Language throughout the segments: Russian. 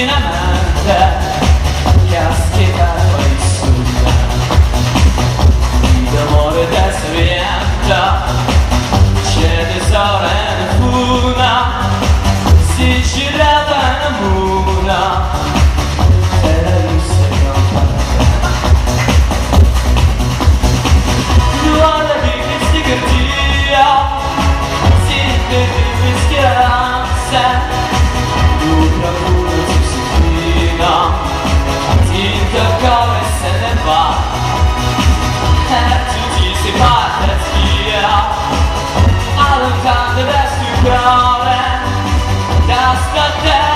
in my mind. she passes here I don't that's the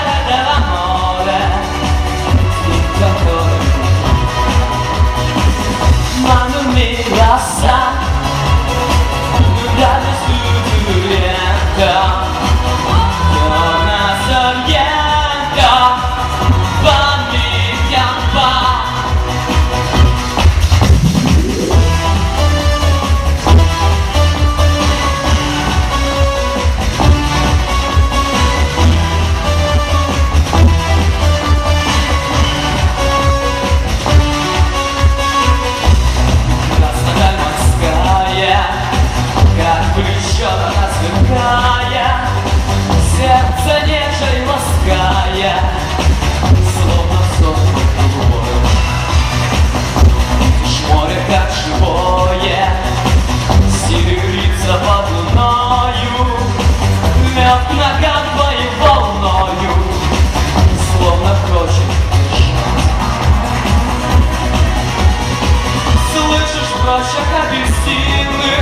Рощах апельсины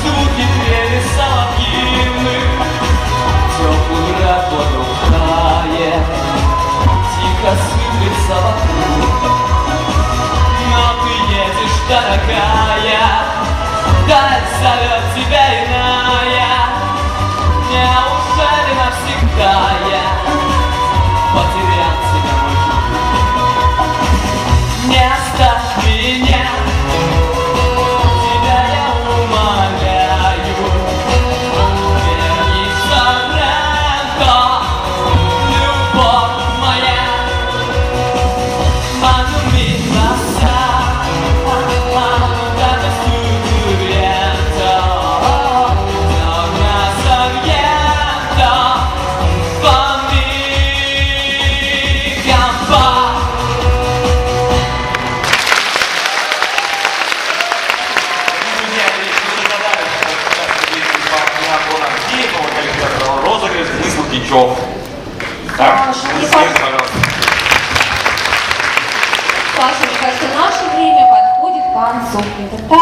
Звуки трели соловьины Теплый мрак подухает Тихо сыплется вокруг. Но ты едешь, дорогая Даль зовет тебя иная. Неужели навсегда я Выслуги Так, пожалуйста. Паша, мне кажется, наше время подходит к концу.